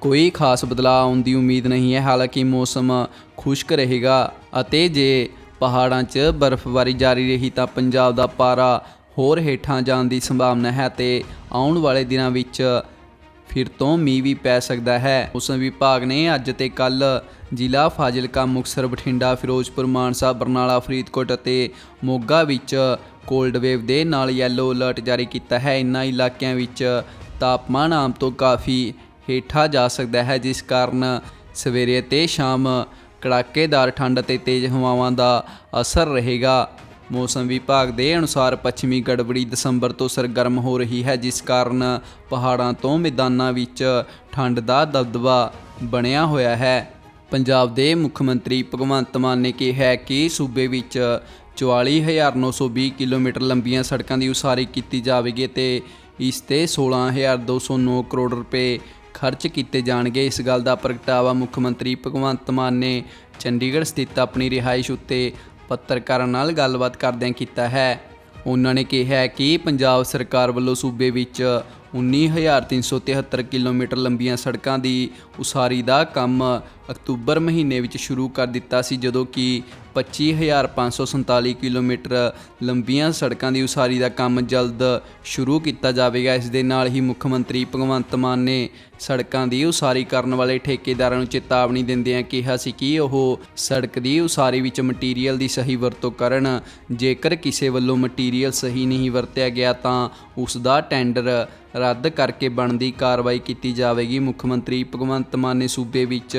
ਕੋਈ ਖਾਸ ਬਦਲਾਅ ਆਉਣ ਦੀ ਉਮੀਦ ਨਹੀਂ ਹੈ। ਹਾਲਾਂਕਿ ਮੌਸਮ ਖੁਸ਼ਕ ਰਹੇਗਾ ਅਤੇ ਜੇ ਪਹਾੜਾਂ 'ਚ ਬਰਫ਼ਬਾਰੀ ਜਾਰੀ ਰਹੀ ਤਾਂ ਪੰਜਾਬ ਦਾ ਪਾਰਾ ਹੋਰ ਹੇਠਾਂ ਜਾਣ ਦੀ ਸੰਭਾਵਨਾ ਹੈ ਤੇ ਆਉਣ ਵਾਲੇ ਦਿਨਾਂ ਵਿੱਚ ਫਿਰ ਤੋਂ ਮੀਂਹ ਵੀ ਪੈ ਸਕਦਾ ਹੈ। ਮੌਸਮ ਵਿਭਾਗ ਨੇ ਅੱਜ ਤੇ ਕੱਲ ਜ਼ਿਲ੍ਹਾ ਫਾਜ਼ਿਲਕਾ, ਮੁਕਤਸਰ, ਬਠਿੰਡਾ, ਫਿਰੋਜ਼ਪੁਰ, ਮਾਨਸਾ, ਬਰਨਾਲਾ, ਫਰੀਦਕੋਟ ਅਤੇ ਮੋਗਾ ਵਿੱਚ ਕੋਲਡ ਵੇਵ ਦੇ ਨਾਲ ਯੈਲੋ ਅਲਰਟ ਜਾਰੀ ਕੀਤਾ ਹੈ। ਇਨ੍ਹਾਂ ਇਲਾਕਿਆਂ ਵਿੱਚ ਤਾਪਮਾਨ ਆਮ ਤੋਂ ਕਾਫੀ ਹੇਠਾਂ ਜਾ ਸਕਦਾ ਹੈ, ਜਿਸ ਕਾਰਨ ਸਵੇਰੇ ਤੇ ਸ਼ਾਮ ਕੜਾਕੇਦਾਰ ਠੰਡ ਅਤੇ ਤੇਜ਼ ਹਵਾਵਾਂ ਦਾ ਅਸਰ ਰਹੇਗਾ। ਮੌਸਮ ਵਿਭਾਗ ਦੇ ਅਨੁਸਾਰ ਪੱਛਮੀ ਗੜਬੜੀ ਦਸੰਬਰ ਤੋਂ ਸਰਗਰਮ ਹੋ ਰਹੀ ਹੈ, ਜਿਸ ਕਾਰਨ ਪਹਾੜਾਂ ਤੋਂ ਮੈਦਾਨਾਂ ਵਿੱਚ ਠੰਡ ਦਾ ਦਬਦਬਾ ਬਣਿਆ ਹੋਇਆ ਹੈ। ਪੰਜਾਬ ਦੇ ਮੁੱਖ ਮੰਤਰੀ ਭਗਵੰਤ ਮਾਨ ਨੇ ਕਿਹਾ ਕਿ ਸੂਬੇ ਵਿੱਚ 44920 ਕਿਲੋਮੀਟਰ ਲੰਬੀਆਂ ਸੜਕਾਂ ਦੀ ਉਸਾਰੀ ਕੀਤੀ ਜਾਵੇਗੀ ਤੇ ਇਸ ਤੇ 16209 ਕਰੋੜ ਰੁਪਏ ਖਰਚ ਕੀਤੇ ਜਾਣਗੇ। ਇਸ ਗੱਲ ਦਾ ਪ੍ਰਗਟਾਵਾ ਮੁੱਖ ਮੰਤਰੀ ਭਗਵੰਤ ਮਾਨ ਨੇ ਚੰਡੀਗੜ੍ਹ ਸਥਿਤ ਆਪਣੀ ਰਿਹਾਇਸ਼ ਉੱਤੇ ਪੱਤਰਕਾਰਾਂ ਨਾਲ ਗੱਲਬਾਤ ਕਰਦਿਆਂ ਕੀਤਾ ਹੈ। ਉਹਨਾਂ ਨੇ ਕਿਹਾ ਕਿ ਪੰਜਾਬ ਸਰਕਾਰ ਵੱਲੋਂ ਸੂਬੇ ਵਿੱਚ 19373 ਕਿਲੋਮੀਟਰ ਲੰਬੀਆਂ ਸੜਕਾਂ ਦੀ ਉਸਾਰੀ ਦਾ ਕੰਮ ਅਕਤੂਬਰ ਮਹੀਨੇ ਵਿੱਚ ਸ਼ੁਰੂ ਕਰ ਦਿੱਤਾ ਸੀ, ਜਦੋਂ ਕਿ 25547 ਕਿਲੋਮੀਟਰ ਲੰਬੀਆਂ ਸੜਕਾਂ ਦੀ ਉਸਾਰੀ ਦਾ ਕੰਮ ਜਲਦ ਸ਼ੁਰੂ ਕੀਤਾ ਜਾਵੇਗਾ। ਇਸ ਦੇ ਨਾਲ ਹੀ ਮੁੱਖ ਮੰਤਰੀ ਭਗਵੰਤ ਮਾਨ ਨੇ ਸੜਕਾਂ ਦੀ ਉਸਾਰੀ ਕਰਨ ਵਾਲੇ ਠੇਕੇਦਾਰਾਂ ਨੂੰ ਚੇਤਾਵਨੀ ਦਿੰਦਿਆਂ ਕਿਹਾ ਸੀ ਕਿ ਉਹ ਸੜਕ ਦੀ ਉਸਾਰੀ ਵਿੱਚ ਮਟੀਰੀਅਲ ਦੀ ਸਹੀ ਵਰਤੋਂ ਕਰਨ। ਜੇਕਰ ਕਿਸੇ ਵੱਲੋਂ ਮਟੀਰੀਅਲ ਸਹੀ ਨਹੀਂ ਵਰਤਿਆ ਗਿਆ, ਤਾਂ ਉਸ ਦਾ ਟੈਂਡਰ ਰੱਦ ਕਰਕੇ ਬਣਦੀ ਕਾਰਵਾਈ ਕੀਤੀ ਜਾਵੇਗੀ। ਮੁੱਖ ਮੰਤਰੀ ਭਗਵੰਤ ਮਾਨ ਨੇ ਸੂਬੇ ਵਿੱਚ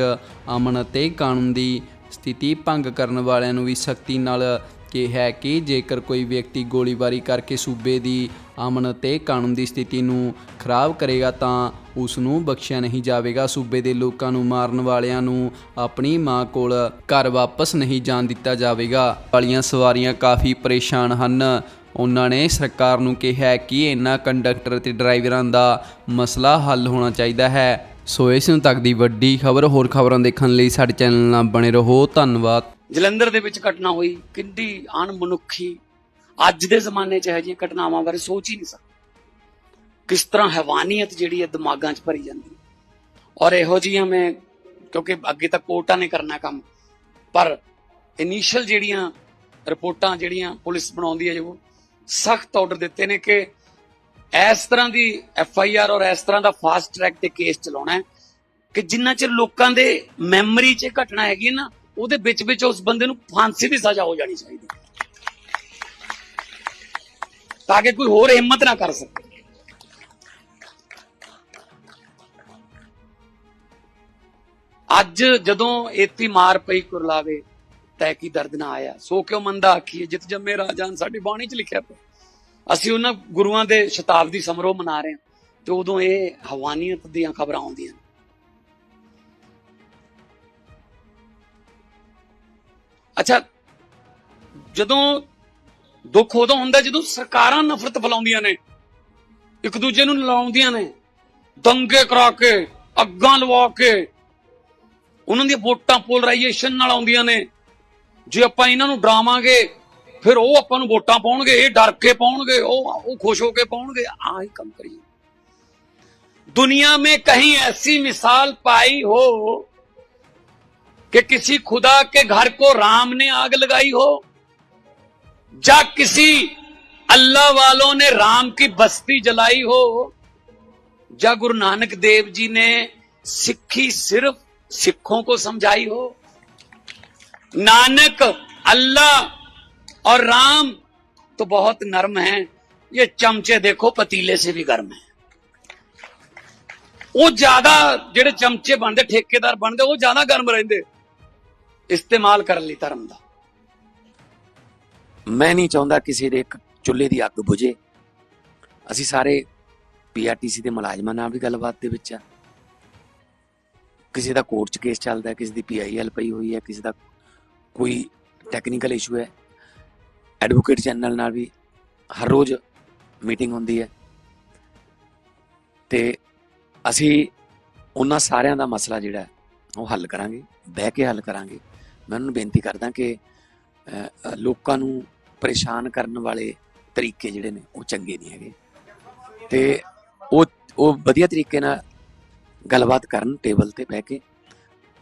ਅਮਨ ਅਤੇ ਕਾਨੂੰਨ ਦੀ ਸਥਿਤੀ ਭੰਗ ਕਰਨ ਵਾਲਿਆਂ ਨੂੰ ਵੀ ਸਖਤੀ ਨਾਲ ਕਿਹਾ ਹੈ ਕਿ ਜੇਕਰ ਕੋਈ ਵਿਅਕਤੀ ਗੋਲੀਬਾਰੀ ਕਰਕੇ ਸੂਬੇ ਦੀ ਅਮਨ ਅਤੇ ਕਾਨੂੰਨ ਦੀ ਸਥਿਤੀ ਨੂੰ ਖਰਾਬ ਕਰੇਗਾ ਤਾਂ ਉਸ ਨੂੰ ਬਖਸ਼ਿਆ ਨਹੀਂ ਜਾਵੇਗਾ। ਸੂਬੇ ਦੇ ਲੋਕਾਂ ਨੂੰ ਮਾਰਨ ਵਾਲਿਆਂ ਨੂੰ ਆਪਣੀ ਮਾਂ ਕੋਲ ਘਰ ਵਾਪਸ ਨਹੀਂ ਜਾਣ ਦਿੱਤਾ ਜਾਵੇਗਾ। ਵਾਲੀਆਂ ਸਵਾਰੀਆਂ ਕਾਫੀ ਪਰੇਸ਼ਾਨ ਹਨ। ਉਹਨਾਂ ਨੇ ਸਰਕਾਰ ਨੂੰ ਕਿਹਾ ਕਿ ਇਹਨਾਂ ਕੰਡਕਟਰ ਤੇ ਡਰਾਈਵਰਾਂ ਦਾ ਮਸਲਾ ਹੱਲ ਹੋਣਾ ਚਾਹੀਦਾ ਹੈ। ਸੋ ਇਸ ਨੂੰ ਤੱਕ ਦੀ ਵੱਡੀ ਖਬਰ, ਹੋਰ ਖਬਰਾਂ ਦੇਖਣ ਲਈ ਸਾਡੇ ਚੈਨਲ ਨਾਲ ਬਣੇ ਰਹੋ। ਧੰਨਵਾਦ। ਜਲੰਧਰ ਦੇ ਵਿੱਚ ਘਟਨਾ ਹੋਈ। ਕਿੰਨੀ ਅਣਮਨੁੱਖੀ ਅੱਜ ਦੇ ਜ਼ਮਾਨੇ 'ਚ ਇਹੋ ਜਿਹੀਆਂ ਘਟਨਾਵਾਂ ਬਾਰੇ ਸੋਚ ਹੀ ਨਹੀਂ ਸਕਦਾ। ਕਿਸ ਤਰ੍ਹਾਂ ਹੈਵਾਨੀਅਤ ਜਿਹੜੀ ਹੈ ਦਿਮਾਗਾਂ 'ਚ ਭਰੀ ਜਾਂਦੀ ਔਰ ਇਹੋ ਜਿਹੀਆਂ ਮੈਂ, ਕਿਉਂਕਿ ਅੱਗੇ ਤਾਂ ਕੋਰਟਾਂ ਨੇ ਕਰਨਾ ਕੰਮ, ਪਰ ਇਨੀਸ਼ੀਅਲ ਜਿਹੜੀਆਂ ਰਿਪੋਰਟਾਂ, ਜਿਹੜੀਆਂ ਪੁਲਿਸ ਬਣਾਉਂਦੀ ਹੈ ਜੋ, ਸਖਤ ਆਰਡਰ ਦਿੱਤੇ ਨੇ ਕਿ ਇਸ ਤਰ੍ਹਾਂ ਦੀ ਐਫ ਆਈ ਆਰ ਔਰ ਇਸ ਤਰ੍ਹਾਂ ਦਾ ਫਾਸਟ ਟਰੈਕ ਤੇ ਕੇਸ ਚਲਾਉਣਾ ਹੈ ਕਿ ਜਿੰਨਾ ਚਿਰ ਲੋਕਾਂ ਦੇ ਮੈਮਰੀ 'ਚ ਘਟਨਾ ਹੈਗੀ ਨਾ, ਉਹਦੇ ਵਿੱਚ ਵਿੱਚ ਉਸ ਬੰਦੇ ਨੂੰ ਫਾਂਸੀ ਦੀ ਸਜ਼ਾ ਹੋ ਜਾਣੀ ਚਾਹੀਦੀ ਤਾਂ ਕਿ ਕੋਈ ਹੋਰ ਹਿੰਮਤ ਨਾ ਕਰ ਸਕੇ। ਅੱਜ ਜਦੋਂ ਏਤੀ ਮਾਰ ਪਈ ਕੁਰਲਾਵੇ ਤੈ ਕੀ ਦਰਦ ਨਾ ਆਇਆ। ਸੋ ਕਿਉ ਮੰਦਾ ਆਖੀਏ? ਜਿਤ ਜੰਮੇ ਰਾਜਾਨ ਸਾਡੀ ਬਾਣੀ 'ਚ ਲਿਖਿਆ ਪਿਆ। ਅਸੀਂ ਉਹਨਾਂ ਗੁਰੂਆਂ ਦੇ ਸ਼ਤਾਬਦੀ ਸਮਾਰੋਹ ਮਨਾ ਰਹੇ ਹਾਂ ਤੇ ਉਦੋਂ ਇਹ ਹਵਾਨੀਅਤ ਦੀਆਂ ਖਬਰਾਂ ਆਉਂਦੀਆਂ ਅੱਛਾ, ਜਦੋਂ ਦੁੱਖ ਉਦੋਂ ਹੁੰਦਾ ਜਦੋਂ ਸਰਕਾਰਾਂ ਨਫ਼ਰਤ ਫੈਲਾਉਂਦੀਆਂ ਨੇ, ਇੱਕ ਦੂਜੇ ਨੂੰ ਲਾਉਂਦੀਆਂ ਨੇ, ਦੰਗੇ ਕਰਾ ਕੇ, ਅੱਗਾਂ ਲਵਾ ਕੇ, ਉਹਨਾਂ ਦੀਆਂ ਵੋਟਾਂ ਪੋਲਰਾਈਜੇਸ਼ਨ ਨਾਲ ਆਉਂਦੀਆਂ ਨੇ। ਜੇ ਆਪਾਂ ਇਹਨਾਂ ਨੂੰ ਡਰਾਵਾਂਗੇ फिर वो अपन वोटा पागे ये डर के पागे खुश होके पागे ਖੁਸ਼ ਹੋ ਕੇ दुनिया में कहीं ऐसी मिसाल पाई हो कि किसी खुदा के घर को राम ने आग लगाई हो या किसी अल्लाह वालों ने राम की बस्ती जलाई हो या गुरु नानक देव जी ने सिखी सिर्फ़ सिखों को समझाई हो। नानक अल्लाह और राम तो बहुत नर्म हैं ये चमचे देखो पतीले से भी गर्म है ਉਹ ਜ਼ਿਆਦਾ ਜਿਹੜੇ ਚਮਚੇ ਬਣਦੇ ਠੇਕੇਦਾਰ ਬਣਦੇ ਉਹ ਜ਼ਿਆਦਾ ਗਰਮ ਰਹਿੰਦੇ ਇਸਤੇਮਾਲ ਕਰਨ ਲਈ ਧਰਮ ਦਾ ਮੈਂ ਨਹੀਂ ਚਾਹੁੰਦਾ ਕਿਸੇ ਦੇ ਇੱਕ ਚੁੱਲ੍ਹੇ ਦੀ ਅੱਗ ਬੁਝੇ ਅਸੀਂ ਸਾਰੇ ਪੀਆਰਟੀਸੀ ਦੇ ਮੁਲਾਜ਼ਮਾਂ ਨਾਲ ਵੀ ਗੱਲਬਾਤ ਦੇ ਵਿੱਚ ਆ ਕਿਸੇ ਦਾ ਕੋਰਟ 'ਚ ਕੇਸ ਚੱਲਦਾ ਹੈ ਕਿਸੇ ਦੀ ਪੀਆਈਐਲ ਪਈ ਹੋਈ ਹੈ ਕਿਸੇ ਦਾ ਕੋਈ ਟੈਕਨੀਕਲ ਇਸ਼ੂ ਹੈ ਐਡਵੋਕੇਟ ਚੈਨਲ ਨਾਲ ਵੀ ਹਰ ਰੋਜ਼ ਮੀਟਿੰਗ ਹੁੰਦੀ ਹੈ। ਤੇ ਅਸੀਂ ਉਹਨਾਂ ਸਾਰਿਆਂ ਦਾ ਮਸਲਾ ਜਿਹੜਾ ਉਹ ਹੱਲ ਕਰਾਂਗੇ, ਬਹਿ ਕੇ ਹੱਲ ਕਰਾਂਗੇ। ਮੈਂ ਉਹਨਾਂ ਨੂੰ ਬੇਨਤੀ ਕਰਦਾ ਕਿ ਲੋਕਾਂ ਨੂੰ ਪਰੇਸ਼ਾਨ ਕਰਨ ਵਾਲੇ ਤਰੀਕੇ ਜਿਹੜੇ ਨੇ, ਉਹ ਚੰਗੇ ਨਹੀਂ ਹੈਗੇ। ਤੇ ਉਹ ਉਹ ਵਧੀਆ ਤਰੀਕੇ ਨਾਲ ਗੱਲਬਾਤ ਕਰਨ, ਟੇਬਲ ਤੇ ਬਹਿ ਕੇ।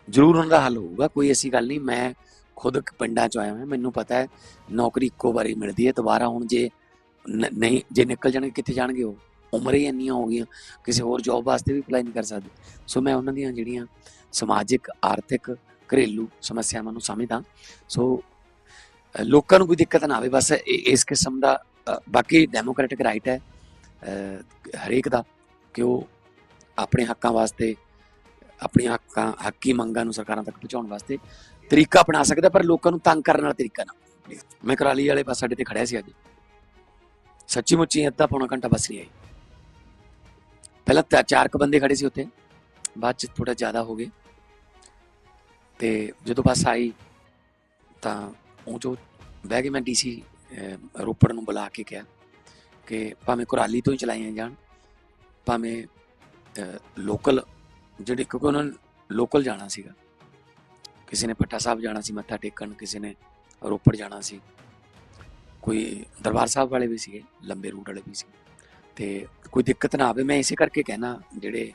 ਜ਼ਰੂਰ ਉਹਨਾਂ ਦਾ ਹੱਲ ਹੋਊਗਾ, ਕੋਈ ਐਸੀ ਗੱਲ ਨਹੀਂ, ਮੈਂ ਖੁਦ ਪਿੰਡਾਂ ਚ ਆਇਆ ਹਾਂ ਮੈਨੂੰ ਪਤਾ ਹੈ ਨੌਕਰੀ ਇੱਕੋ ਵਾਰੀ ਮਿਲਦੀ ਹੈ, ਦੁਬਾਰਾ ਹੁਣ ਜੇ ਨਹੀਂ, ਜੇ ਨਿਕਲ ਜਾਣਗੇ, ਕਿੱਥੇ ਜਾਣਗੇ ਉਹ? ਉਮਰ ਹੀ ਇੰਨੀਆਂ ਹੋ ਗਈਆਂ, ਕਿਸੇ ਹੋਰ ਜੌਬ ਵਾਸਤੇ ਵੀ ਅਪਲਾਈ ਨਹੀਂ ਕਰ ਸਕਦੇ। ਸੋ ਮੈਂ ਉਹਨਾਂ ਦੀਆਂ ਜਿਹੜੀਆਂ ਸਮਾਜਿਕ, ਆਰਥਿਕ ਘਰੇਲੂ ਸਮੱਸਿਆਵਾਂ ਨੂੰ ਸਮਝਦਾ। ਸੋ ਲੋਕਾਂ ਨੂੰ ਕੋਈ ਦਿੱਕਤ ਨਾ ਆਵੇ, ਬਸ ਇ- ਇਸ ਕਿਸਮ ਦਾ ਬਾਕੀ ਡੈਮੋਕ੍ਰੈਟਿਕ ਰਾਈਟ ਹੈ ਹਰੇਕ ਦਾ, ਕਿ ਉਹ ਆਪਣੇ ਹੱਕਾਂ ਵਾਸਤੇ, ਆਪਣੀਆਂ ਹੱਕਾਂ, ਹੱਕੀ ਮੰਗਾਂ ਨੂੰ ਸਰਕਾਰਾਂ ਤੱਕ ਪਹੁੰਚਾਉਣ ਵਾਸਤੇ ਤਰੀਕਾ ਅਪਣਾ ਸਕਦਾ, ਪਰ ਲੋਕਾਂ ਨੂੰ ਤੰਗ ਕਰਨ ਵਾਲਾ ਤਰੀਕਾ ਨਾ। ਮੈਂ ਕਰਾਲੀ ਵਾਲੇ ਪਾਸ ਸਾਡੇ ਤੇ ਖੜਿਆ ਸੀ ਅੱਜ। ਸੱਚੀ ਮੁੱਚੀ ਅੱਧਾ ਪੌਣਾ ਘੰਟਾ ਬੱਸ ਨਹੀਂ ਆਈ। ਪਹਿਲਾਂ ਤਾਂ ਚਾਰ ਕ ਬੰਦੇ ਖੜੇ ਸੀ ਉੱਥੇ। ਬਾਅਦ ਚ ਥੋੜਾ ਜ਼ਿਆਦਾ ਹੋ ਗਏ। ਤੇ ਜਦੋਂ ਬੱਸ ਆਈ, ਤਾਂ ਉਹ ਜੋ ਬਹਿ ਕੇ ਮੈਂ ਡੀਸੀ ਰੋਪੜ ਨੂੰ ਬੁਲਾ ਕੇ ਕਿਹਾ ਕਿ ਭਾਵੇਂ ਕੁਰਾਲੀ ਤੋਂ ਹੀ ਚਲਾਈਆਂ ਜਾਣ, ਭਾਵੇਂ ਲੋਕਲ ਜਿਹੜੇ ਕਿਉਂਕਿ ਉਹਨਾਂ ਨੇ ਲੋਕਲ ਜਾਣਾ ਸੀਗਾ। ਕਿਸੇ ਨੇ ਪੱਟਾ ਸਾਹਿਬ ਜਾਣਾ ਸੀ, ਮੱਥਾ ਟੇਕਣ ਕਿਸੇ ਨੇ ਰੋਪੜ ਜਾਣਾ ਸੀ। ਕੋਈ ਦਰਬਾਰ ਸਾਹਿਬ ਵਾਲੇ ਵੀ ਸੀਗੇ, ਲੰਬੇ ਰੂਟ ਵਾਲੇ ਵੀ ਸੀ। ਤੇ ਕੋਈ ਦਿੱਕਤ ਨਾ ਆਵੇ, ਮੈਂ ਇਸੇ ਕਰਕੇ ਕਹਿਣਾ, ਜਿਹੜੇ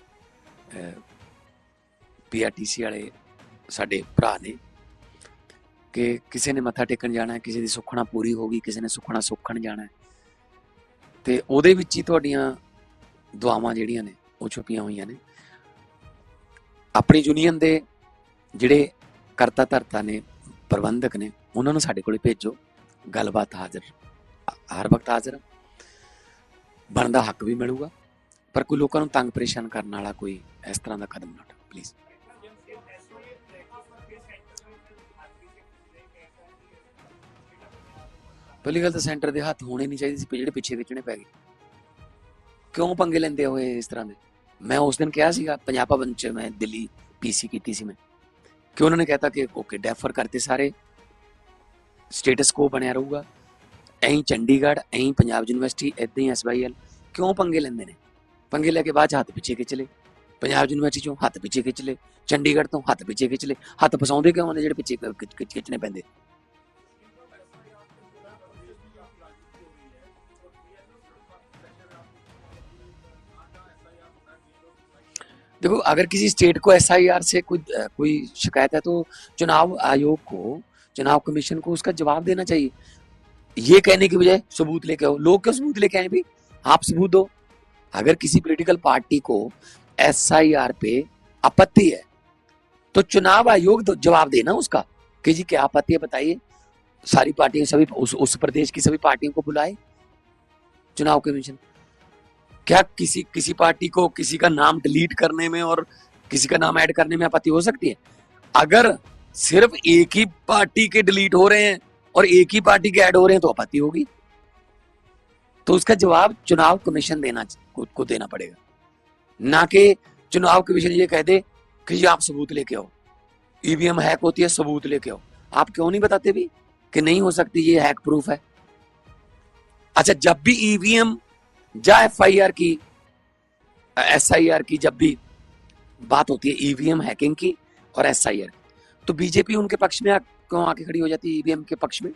ਪੀਆਰਟੀਸੀ ਵਾਲੇ ਸਾਡੇ ਭਰਾ ਨੇ, ਕਿ ਕਿਸੇ ਨੇ ਮੱਥਾ ਟੇਕਣ ਜਾਣਾ, ਕਿਸੇ ਦੀ ਸੁੱਖਣਾ ਪੂਰੀ ਹੋ ਗਈ, ਕਿਸੇ ਨੇ ਸੁੱਖਣਾ ਸੁੱਖਣ ਜਾਣਾ। ਹੈ ਤੇ ਉਹਦੇ ਵਿੱਚ ਹੀ ਤੁਹਾਡੀਆਂ ਦੁਆਵਾਂ ਜਿਹੜੀਆਂ ਨੇ, ਉਹ ਛੁਪੀਆਂ ਹੋਈਆਂ ਨੇ। ਆਪਣੀ ਯੂਨੀਅਨ ਦੇ ਜਿਹੜੇ ਕਰਤਾ ਧਰਤਾ ਨੇ, ਪ੍ਰਬੰਧਕ ਨੇ, ਉਹਨਾਂ ਨੂੰ ਸਾਡੇ ਕੋਲੇ ਭੇਜੋ। ਗੱਲਬਾਤ ਹਾਜ਼ਰ, ਹਰ ਵਕਤ ਹਾਜ਼ਰ। ਬਣਦਾ ਹੱਕ ਵੀ ਮਿਲੂਗਾ, ਪਰ ਕੋਈ ਲੋਕਾਂ ਨੂੰ ਤੰਗ ਪਰੇਸ਼ਾਨ ਕਰਨ ਵਾਲਾ ਕੋਈ ਇਸ ਤਰ੍ਹਾਂ ਦਾ ਕਦਮ ਨਾ ਉਠਾਓ ਪਲੀਜ਼ ਪਹਿਲੀ ਗੱਲ ਤਾਂ ਸੈਂਟਰ ਦੇ ਹੱਥ ਹੋਣੇ ਨਹੀਂ ਚਾਹੀਦੇ ਸੀ ਜਿਹੜੇ ਪਿੱਛੇ ਖਿੱਚਣੇ ਪੈ ਗਏ। ਕਿਉਂ ਪੰਗੇ ਲੈਂਦੇ ਹੋਏ ਇਸ ਤਰ੍ਹਾਂ ਦੇ? ਮੈਂ ਉਸ ਦਿਨ ਕਿਹਾ ਸੀਗਾ, ਪੰਜਾਬ ਭਵਨ ਚ ਮੈਂ ਦਿੱਲੀ ਪੀਸੀ ਕੀਤੀ ਸੀ ਮੈਂ। ਕਿ ਉਹਨਾਂ ਨੇ ਕਹਿਤਾ ਕਿ ਓਕੇ ਡੈਫਰ ਕਰਤੇ ਸਾਰੇ? ਸਟੇਟਸ ਕੋ ਬਣਿਆ ਰਹੂਗਾ। ਐਂ ਚੰਡੀਗੜ੍ਹ, ਐਂ ਪੰਜਾਬ ਯੂਨੀਵਰਸਿਟੀ ਇਦਾਂ ਹੀ ਐਸਵਾਈਐਲ ਕਿਉਂ ਪੰਗੇ ਲੈਂਦੇ ਨੇ? ਪੰਗੇ ਲੈ ਕੇ ਬਾਅਦ 'ਚ ਹੱਥ ਪਿੱਛੇ ਖਿੱਚ ਲਏ। ਪੰਜਾਬ ਯੂਨੀਵਰਸਿਟੀ ਚੋਂ ਹੱਥ ਪਿੱਛੇ ਖਿੱਚ ਲਏ। ਚੰਡੀਗੜ੍ਹ ਤੋਂ ਹੱਥ ਪਿੱਛੇ ਖਿੱਚ ਲਏ। ਹੱਥ ਫਸਾਉਂਦੇ ਕਿਉਂ ਨੇ ਜਿਹੜੇ ਪਿੱਛੇ ਖਿੱਚਣੇ ਪੈਂਦੇ? देखो अगर किसी स्टेट को एसआईआर से कोई कोई शिकायत है तो चुनाव आयोग को चुनाव कमीशन को उसका जवाब देना चाहिए। ये कहने की बजाय सबूत लेके आओ। लोग क्यों सबूत लेके आए भी? आप सबूत दो। अगर किसी पॉलिटिकल पार्टी को एसआईआर पे आपत्ति है तो चुनाव आयोग जवाब देना उसका कि जी क्या आपत्ति है बताइए। सारी पार्टियों सभी उस, उस प्रदेश की सभी पार्टियों को बुलाए। चुनाव कमीशन। क्या किसी किसी पार्टी को किसी का नाम डिलीट करने में और किसी का नाम ऐड करने में आपत्ति हो सकती है? अगर सिर्फ़ एक ही पार्टी के डिलीट हो रहे हैं और एक ही पार्टी के ऐड हो रहे हैं तो आपत्ति होगी। तो उसका जवाब चुनाव कमीशन देना को, को देना पड़ेगा। ना कि चुनाव कमीशन ये कह दे कि आप सबूत लेके आओ। ईवीएम हैक होती है सबूत लेके आओ। आप क्यों नहीं बताते भी कि नहीं हो सकती ये हैक प्रूफ है? अच्छा जब भी ईवीएम या एफआईआर की एसआईआर की जब भी बात होती है ईवीएम हैकिंग की और एसआईआर तो बीजेपी उनके पक्ष में क्यों आके खड़ी हो जाती है ईवीएम के पक्ष में।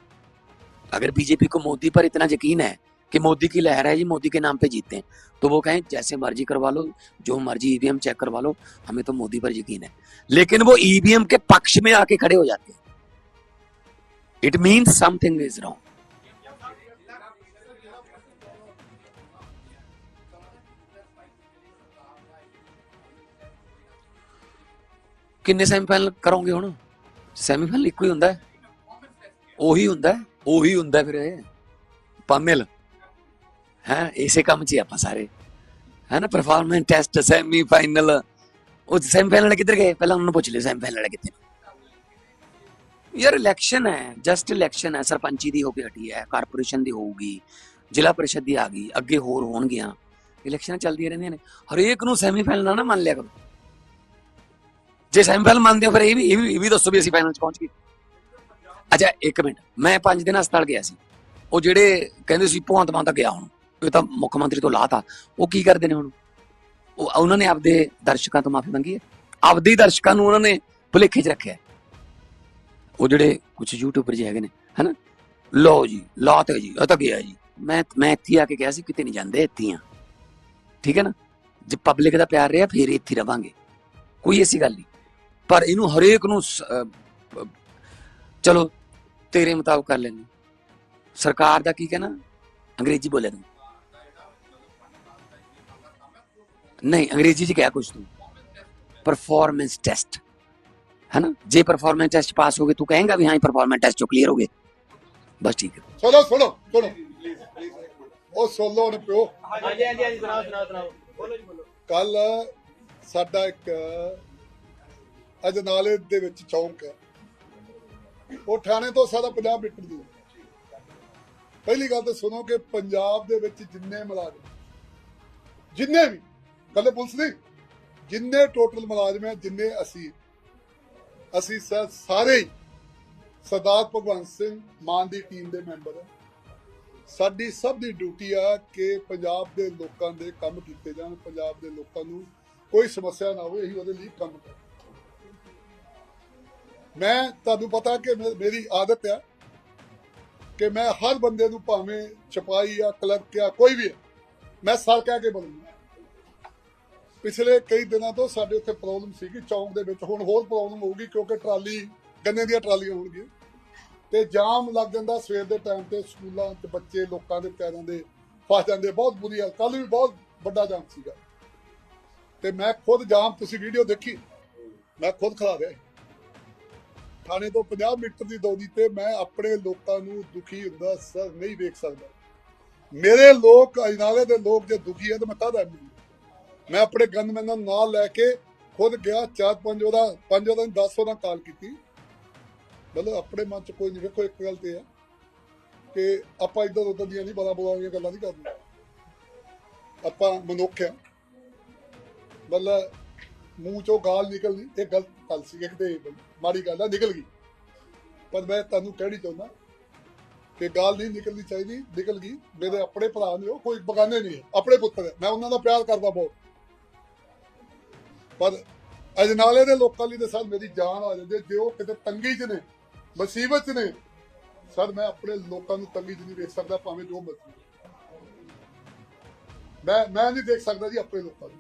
अगर बीजेपी को मोदी पर इतना यकीन है कि मोदी की लहर है जी मोदी के नाम पे जीतते हैं तो वो कहें, जैसे मर्ज़ी करवा लो, जो मर्ज़ी ईवीएम चेक करवा लो, हमें तो मोदी पर यकीन है। लेकिन वो ईवीएम के पक्ष में आके खड़े हो जाते हैं। It means something is wrong ਕਿੰਨੇ ਸੈਮੀਫਾਈਨਲ ਕਰੋਗੇ ਹੁਣ? ਸੈਮੀਫਾਈਨਲ ਇੱਕੋ ਹੀ ਹੁੰਦਾ ਉਹੀ ਹੁੰਦਾ ਉਹੀ ਹੁੰਦਾ ਫਿਰ ਇਹ। ਪਾਮਿਲ। ਹੈ, ਇਸੇ ਕੰਮ 'ਚ ਆਪਾਂ ਸਾਰੇ। ਹੈ ਨਾ ਪਰਫਾਰਮੈਂਸ ਟੈਸਟ ਸੈਮੀਫਾਈਨਲ ਉਹ ਸੈਮੀਫਾਈਨਲ ਕਿੱਧਰ ਗਏ? ਪਹਿਲਾਂ ਉਹਨਾਂ ਨੂੰ ਪੁੱਛ ਲਿਓ ਸੈਮੀਫਾਈਨਲ ਕਿੱਥੇ ਯਾਰ ਇਲੈਕਸ਼ਨ ਹੈ ਜਸਟ ਇਲੈਕਸ਼ਨ ਹੈ। ਸਰਪੰਚੀ ਦੀ ਹੋ ਕੇ ਹਟੀ ਹੈ ਕਾਰਪੋਰੇਸ਼ਨ ਦੀ ਹੋਊਗੀ, ਜ਼ਿਲ੍ਹਾ ਪਰਿਸ਼ਦ ਦੀ ਆ ਗਈ, ਅੱਗੇ ਹੋਰ ਹੋਣਗੀਆਂ। ਇਲੈਕਸ਼ਨਾਂ ਚੱਲਦੀਆਂ ਰਹਿੰਦੀਆਂ ਨੇ। ਹਰੇਕ ਨੂੰ ਸੈਮੀਫਾਈਨਲ ਨਾ ਨਾ ਮੰਨ ਲਿਆ ਕਰੋ। ਜੇ ਸੈਂਪਲ ਮੰਨਦੇ ਹੋ ਫਿਰ ਇਹ ਵੀ ਇਹ ਵੀ ਇਹ ਵੀ ਦੱਸੋ ਵੀ ਅਸੀਂ ਫਾਈਨਲ ਚ ਪਹੁੰਚ ਗਏ। ਅੱਛਾ, ਇੱਕ ਮਿੰਟ। ਮੈਂ 5 ਦਿਨ ਹਸਪਤਾਲ ਗਿਆ ਸੀ। ਉਹ ਜਿਹੜੇ ਕਹਿੰਦੇ ਸੀ ਭਗਵੰਤ ਮਾਨ ਤਾਂ ਗਿਆ ਹੁਣ ਇਹ ਤਾਂ ਮੁੱਖ ਮੰਤਰੀ ਤੋਂ ਲਾਤਾ। ਉਹ ਕੀ ਕਰਦੇ ਨੇ ਹੁਣ? ਉਹ, ਉਹਨਾਂ ਨੇ ਆਪਦੇ ਦਰਸ਼ਕਾਂ ਤੋਂ ਮਾਫੀ ਮੰਗੀ ਹੈ। ਆਪਦੇ ਹੀ ਦਰਸ਼ਕਾਂ ਨੂੰ ਉਹਨਾਂ ਨੇ ਭੁਲੇਖੇ 'ਚ ਰੱਖਿਆ ਉਹ ਜਿਹੜੇ ਕੁਝ ਯੂਟਿਊਬਰ ਜੀ ਹੈਗੇ ਨੇ, ਹਨਾ? ਲਓ ਜੀ, ਲਾਤੇ ਜੀ, ਇਹ ਤਾਂ ਗਿਆ ਜੀ। ਮੈਂ ਮੈਂ ਇੱਥੇ ਆ ਕੇ ਕਿਹਾ ਸੀ, ਕਿਤੇ ਨਹੀਂ ਜਾਂਦੇ ਇੱਥੇ ਹੀ ਆ। ਠੀਕ ਹੈ ਨਾ? ਜੇ ਪਬਲਿਕ ਦਾ ਪਿਆਰ ਰਿਹਾ, ਫਿਰ ਇੱਥੇ ਰਵਾਂਗੇ। ਕੋਈ ਐਸੀ ਗੱਲ ਨਹੀਂ। ਪਰ ਇਹਨੂੰ ਹਰੇਕ ਨੂੰ ਸ- ਅਹ, ਅਹ, ਚਲੋ ਤੇਰੇ ਮੁਤਾਬਕ ਕਰ ਲੈਣੀ ਸਰਕਾਰ ਦਾ ਕੀ ਕਹਿਣਾ ਅੰਗਰੇਜ਼ੀ ਬੋਲੇ ਤੂੰ ਨਹੀਂ ਅੰਗਰੇਜ਼ੀ ਚ ਕਿਹਾ ਕੁਝ ਤੂੰ परफॉर्मेंस टेस्ट है ना जे परफॉर्मेंस टेस्ट पास हो गए तू कहेगा भी हाँ परफॉर्मेंस टेस्ट जो क्लियर हो गए बस ठीक है ਸੁਣੋ ਸੁਣੋ ਸੁਣੋ ਉਹ ਸੁਣ ਲਓ ਨੇ ਪਿਓ ਹਾਂਜੀ ਹਾਂਜੀ ਹਾਂਜੀ ਸੁਣਾਓ ਸੁਣਾਓ ਸੁਣਾਓ ਬੋਲੋ ਜੀ ਬੋਲੋ ਕੱਲ ਸਾਡਾ ਇੱਕ ਅਜਨਾਲੇ ਦੇ ਵਿੱਚ ਚੌਂਕ ਹੈ। ਉਹ ਥਾਣੇ ਤੋਂ ਸਾਡਾ 50 ਮੀਟਰ ਦੂਰ। ਪਹਿਲੀ ਗੱਲ ਤਾਂ ਸੁਣੋ ਕਿ ਪੰਜਾਬ ਦੇ ਵਿੱਚ ਜਿੰਨੇ ਮੁਲਾਜ਼ਮ ਜਿੰਨੇ ਵੀ ਕੱਲੇ ਪੁਲਿਸ ਨਹੀਂ, ਜਿੰਨੇ ਟੋਟਲ ਮੁਲਾਜ਼ਮ ਹੈ, ਜਿੰਨੇ ਅਸੀਂ ਅਸੀਂ ਸਾਰੇ ਸਰਦਾਰ ਭਗਵੰਤ ਸਿੰਘ ਮਾਨ ਦੀ ਟੀਮ ਦੇ ਮੈਂਬਰ ਹਾਂ। ਸਾਡੀ ਸਭ ਦੀ ਡਿਊਟੀ ਆ ਕਿ ਪੰਜਾਬ ਦੇ ਲੋਕਾਂ ਦੇ ਕੰਮ ਕੀਤੇ ਜਾਣ, ਪੰਜਾਬ ਦੇ ਲੋਕਾਂ ਨੂੰ ਕੋਈ ਸਮੱਸਿਆ ਨਾ ਹੋਵੇ, ਅਸੀਂ ਉਹਦੇ ਲਈ ਕੰਮ ਕਰਾਂਗੇ ਮੈਂ ਤੁਹਾਨੂੰ ਪਤਾ ਕਿ ਮੇਰੀ ਆਦਤ ਆ ਕਿ ਮੈਂ ਹਰ ਬੰਦੇ ਨੂੰ ਭਾਵੇਂ ਛਪਾਈ ਆ, ਕਲਰਕ ਆ, ਕੋਈ ਵੀ ਆ, ਮੈਂ ਸਰ ਕਹਿ ਕੇ ਬੋਲੂੰਗਾ ਪਿਛਲੇ ਕਈ ਦਿਨਾਂ ਤੋਂ ਸਾਡੇ ਉੱਥੇ ਪ੍ਰੋਬਲਮ ਸੀਗੀ, ਚੌਂਕ ਦੇ ਵਿੱਚ। ਹੁਣ ਹੋਰ ਪ੍ਰੋਬਲਮ ਹੋਊਗੀ ਕਿਉਂਕਿ ਟਰਾਲੀ, ਗੰਨੇ ਦੀਆਂ ਟਰਾਲੀਆਂ ਹੋਣਗੀਆਂ। ਤੇ ਜਾਮ ਲੱਗ ਜਾਂਦਾ ਸਵੇਰ ਦੇ ਟਾਈਮ ਤੇ, ਸਕੂਲਾਂ 'ਚ ਬੱਚੇ ਲੋਕਾਂ ਦੇ ਪੈਰਾਂ ਦੇ ਫਸ ਜਾਂਦੇ, ਬਹੁਤ ਬੁਰੀ ਹਾਲ। ਕੱਲ ਵੀ ਬਹੁਤ ਵੱਡਾ ਜਾਮ ਸੀਗਾ। ਤੇ ਮੈਂ ਖੁਦ ਜਾਮ, ਤੁਸੀਂ ਵੀਡੀਓ ਦੇਖੀ? ਮੈਂ ਖੁਦ ਖੜਾ ਰਿਹਾ ਥਾਣੇ ਤੋਂ 50 ਮੀਟਰ ਦੀ ਦੂਰੀ ਤੇ ਮੈਂ ਆਪਣੇ ਲੋਕਾਂ ਨੂੰ ਦੁਖੀ ਹੁੰਦਾ ਸਰ ਨਹੀਂ ਵੇਖ ਸਕਦਾ। ਮੇਰੇ ਲੋਕ, ਅਜਨਾਲੇ ਦੇ ਲੋਕ ਜੇ ਦੁਖੀ ਹੈ ਤਾਂ ਮੈਂ ਕਾਹਦਾ ਮੈਂ ਆਪਣੇ ਗਨਮੈਨਾਂ ਨੂੰ ਨਾਲ ਲੈ ਕੇ ਖੁਦ ਗਿਆ, ਚਾਰ ਪੰਜ ਉਹਦਾ ਪੰਜ ਉਹਦਾ 10 ਉਹਦਾ ਕਾਲ ਕੀਤੀ। ਮਤਲਬ ਆਪਣੇ ਮਨ ਚ ਕੋਈ ਨਹੀਂ, ਵੇਖੋ ਇੱਕ ਗੱਲ ਤੇ ਹੈ ਕਿ ਆਪਾਂ ਇੱਧਰ ਉੱਧਰ ਦੀਆਂ ਨਹੀਂ ਬੜਾ ਬੋਲਾਂਗੇ ਗੱਲਾਂ ਨਹੀਂ ਕਰਨੀਆਂ ਆਪਾਂ ਮਨੁੱਖ ਆ। ਮਤਲਬ ਮੂੰਹ ਚੋਂ ਗਾਲ ਨਿਕਲਣੀ ਇਹ ਗਲਤ ਗੱਲ ਸੀ ਇੱਕ ਤੇ ਮਾੜੀ ਗੱਲ ਆ, ਨਿਕਲ ਗਈ। ਪਰ ਮੈਂ ਤੁਹਾਨੂੰ ਕਹਿਣੀ ਚਾਹੁੰਦਾ ਕਿ ਗਾਲ ਨਹੀਂ ਨਿਕਲਣੀ ਚਾਹੀਦੀ, ਨਿਕਲ ਗਈ। ਮੇਰੇ ਆਪਣੇ ਭਰਾ ਨੇ ਉਹ, ਕੋਈ ਬਗਾਨੇ ਨਹੀਂ ਆਪਣੇ ਪੁੱਤਰ ਹੈ। ਮੈਂ ਉਹਨਾਂ ਦਾ ਪਿਆਰ ਕਰਦਾ ਬਹੁਤ। ਪਰ ਅਜਨਾਲੇ ਦੇ ਲੋਕਾਂ ਲਈ ਤਾਂ ਸਰ ਮੇਰੀ ਜਾਨ ਆ ਜਾਂਦੀ ਜੇ ਉਹ ਕਿਤੇ ਤੰਗੀ 'ਚ ਨੇ, ਮੁਸੀਬਤ 'ਚ ਨੇ, ਸਰ ਮੈਂ ਆਪਣੇ ਲੋਕਾਂ ਨੂੰ ਤੰਗੀ 'ਚ ਨਹੀਂ ਵੇਖ ਸਕਦਾ, ਭਾਵੇਂ ਜੋ ਮਰਜ਼ੀ ਮੈਂ ਮੈਂ ਨਹੀਂ ਦੇਖ ਸਕਦਾ ਜੀ ਆਪਣੇ ਲੋਕਾਂ ਨੂੰ।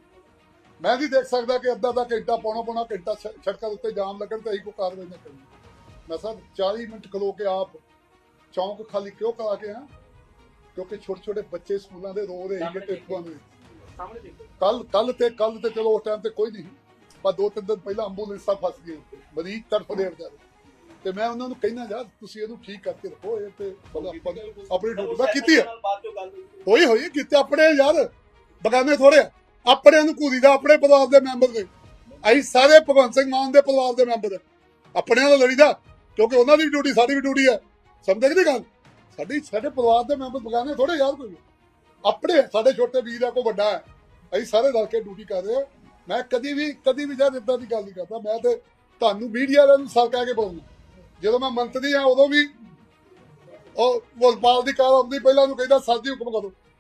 ਮੈਂ ਨਹੀਂ ਦੇਖ ਸਕਦਾ ਕਿ ਅੱਧਾ ਦਾ ਘੰਟਾ ਪੌਣਾ ਪੌਣਾ ਘੰਟਾ ਸੜਕਾਂ ਦੇ ਉੱਤੇ ਜਾਮ ਲੱਗਣ ਤੇ ਅਸੀਂ ਕੋਈ ਕਾਰਵਾਈ ਨਾ ਕਰੀਏ ਮੈਂ ਸਰ 40 ਮਿੰਟ ਖਲੋ ਕੇ ਆਪ ਚੌਂਕ ਖਾਲੀ ਕਿਉਂ ਕਰਾ ਕੇ ਆ ਕਿਉਂਕਿ ਛੋਟੇ ਛੋਟੇ ਬੱਚੇ ਸਕੂਲਾਂ ਦੇ ਰੋ ਰਹੇ ਸੀਗੇ ਟਿੱਪਾਂ ਦੇ ਸਾਹਮਣੇ ਦੇਖੋ। ਕੱਲ ਕੱਲ ਤੇ ਕੱਲ ਤੇ ਚਲੋ ਉਸ ਟਾਈਮ ਤੇ ਕੋਈ ਨਹੀਂ। ਪਰ ਦੋ ਤਿੰਨ ਦਿਨ ਪਹਿਲਾਂ ਐਂਬੂਲੈਂਸਾਂ ਫਸ ਗਈਆਂ ਉੱਤੇ ਮਰੀਜ਼ ਤੜਫਦੇ ਵਿਚਾਰੇ ਤੇ ਮੈਂ ਉਹਨਾਂ ਨੂੰ ਕਹਿਣਾ ਯਾਰ ਤੁਸੀਂ ਇਹਨੂੰ ਠੀਕ ਕਰਕੇ ਰੱਖੋ। ਇਹ ਤੇ ਆਪਣੀ ਡਿਊਟੀ ਮੈਂ ਕੀਤੀ ਹੋਈ। ਹੋਈ ਹੋਈ ਕਿਤੇ ਆਪਣੇ ਯਾਰ। ਬਗਾਨੇ ਥੋੜੇ ਆ। ਆਪਣੇ ਨੂੰ ਘੂਰੀ ਦਾ, ਆਪਣੇ ਪਰਿਵਾਰ ਦੇ ਮੈਂਬਰ ਦੇ। ਅਸੀਂ ਸਾਰੇ ਭਗਵੰਤ ਸਿੰਘ ਮਾਨ ਦੇ ਪਰਿਵਾਰ ਦੇ ਮੈਂਬਰ ਆਪਣਿਆਂ ਨਾਲ ਲੜੀਦਾ, ਕਿਉਂਕਿ ਉਹਨਾਂ ਦੀ ਡਿਊਟੀ, ਸਾਡੀ ਵੀ ਡਿਊਟੀ ਹੈ। ਸਮਝਦੇ ਕਿ ਗੱਲ? ਸਾਡੀ, ਸਾਡੇ ਪਰਿਵਾਰ ਦੇ ਮੈਂਬਰ ਬਗਾਨੇ ਥੋੜੇ ਯਾਰ ਕੋਈ ਆਪਣੇ, ਸਾਡੇ ਛੋਟੇ ਵੀਰ ਆ ਕੋ ਵੱਡਾ ਹੈ। ਅਸੀਂ ਸਾਰੇ ਰਲ ਕੇ ਡਿਊਟੀ ਕਰ ਰਹੇ ਹਾਂ। ਮੈਂ ਕਦੀ ਵੀ ਕਦੀ ਵੀ ਜਦ ਇਦਾਂ ਦੀ ਗੱਲ ਨਹੀਂ ਕਰਦਾ। ਮੈਂ ਤੇ ਤੁਹਾਨੂੰ ਮੀਡੀਆ ਵਾਲਿਆਂ ਨੂੰ ਸਰ ਕਹਿ ਕੇ ਬੋਲਣਾ ਜਦੋਂ ਮੈਂ ਮੰਤਰੀ ਆ ਉਦੋਂ ਵੀ ਉਹ ਵਲਪਾਲ ਦੀ ਕਾਰ ਆਉਂਦੀ, ਪਹਿਲਾਂ ਉਹਨੂੰ ਕਹਿੰਦਾ, ਸਰ ਜੀ ਹੁਕਮ ਕਰੋ।